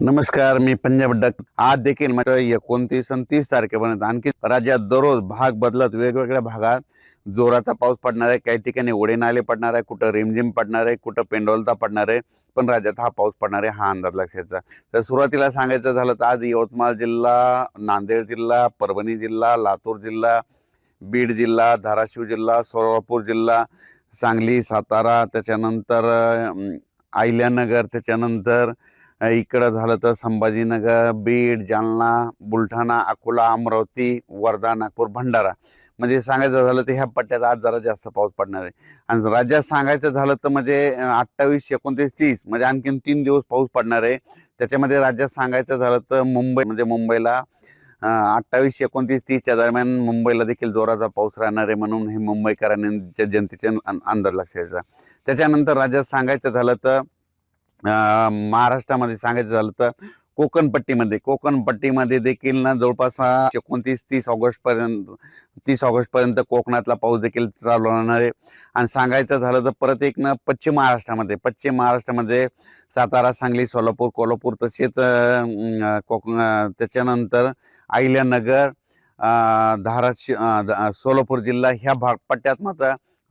नमस्कार मी पंजाब डक. आज देखील एकोणतीस आणि तीस तारखेपर्यंत आणखी राज्यात दररोज भाग बदलत वेगवेगळ्या भागात जोराचा पाऊस पडणार आहे. काही ठिकाणी ओढे नाले पडणार आहे कुठं रिमझिम पडणार आहे कुठं पेंडोलता पडणार आहे पण राज्यात हा पाऊस पडणार आहे हा अंदाज लक्षाचा तर सुरुवातीला सांगायचं झालं तर आज यवतमाळ जिल्हा नांदेड जिल्हा परभणी जिल्हा लातूर जिल्हा बीड जिल्हा धाराशिव जिल्हा सोलापूर जिल्हा सांगली सातारा त्याच्यानंतर अहिल्यानगर त्याच्यानंतर इकडं झालं तर संभाजीनगर बीड जालना बुलढाणा अकोला अमरावती वर्धा नागपूर भंडारा. म्हणजे सांगायचं झालं तर ह्या पट्ट्यात आज जरा जास्त पाऊस पडणार आहे. आणि राज्यात सांगायचं झालं तर म्हणजे अठ्ठावीस एकोणतीस तीस म्हणजे आणखीन तीन दिवस पाऊस पडणार आहे. त्याच्यामध्ये राज्यात सांगायचं झालं तर मुंबई म्हणजे मुंबईला अठ्ठावीस एकोणतीस तीसच्या दरम्यान मुंबईला देखील जोराचा पाऊस राहणार आहे म्हणून हे मुंबईकरांनी जनतेचे अंदाज लक्षात त्याच्यानंतर राज्यात सांगायचं झालं तर महाराष्ट्रामध्ये सांगायचं झालं तर कोकणपट्टीमध्ये कोकणपट्टीमध्ये देखील ना जवळपास एकोणतीस तीस ऑगस्ट पर्यंत तीस ऑगस्ट पर्यंत कोकणातला पाऊस देखील चालू राहणार आहे. आणि सांगायचं झालं तर परत एक ना पश्चिम महाराष्ट्रामध्ये पश्चिम महाराष्ट्रामध्ये सातारा सांगली सोलापूर कोल्हापूर तसेच कोकण त्याच्यानंतर अहिल्यानगर धाराशिव सोलापूर जिल्हा ह्या भाग पट्ट्यात मात्र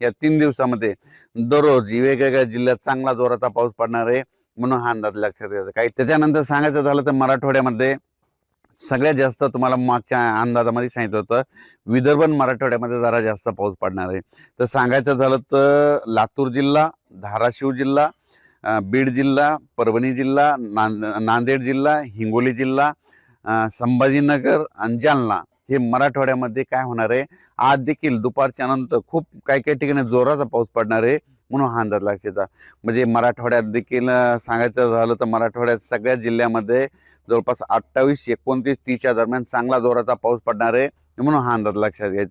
या तीन दिवसामध्ये दररोज वेगवेगळ्या जिल्ह्यात चांगला जोराचा पाऊस पडणार आहे म्हणून हा अंदाज लक्षात घ्यायचा. काही त्याच्यानंतर सांगायचं झालं तर मराठवाड्यामध्ये सगळ्यात जास्त तुम्हाला मागच्या अंदाजामध्ये सांगितलं होतं विदर्भ मराठवाड्यामध्ये जरा जास्त पाऊस पडणार आहे. तर सांगायचं झालं तर लातूर जिल्हा धाराशिव जिल्हा बीड जिल्हा परभणी जिल्हा नांद नांदेड जिल्हा हिंगोली जिल्हा संभाजीनगर आणि जालना हे मराठवाड्यामध्ये काय होणार आहे? आज देखील दुपारच्या नंतर खूप काही काही ठिकाणी जोराचा पाऊस पडणार आहे म्हणून हा अंदाज लक्षात म्हणजे मराठवाड्यात देखील सांगायचं झालं तर मराठवाड्यात सगळ्या जिल्ह्यामध्ये जवळपास अठ्ठावीस एकोणतीस तीसच्या दरम्यान चांगला जोराचा पाऊस पडणार आहे म्हणून हा अंदाज लक्षात घ्यायचा.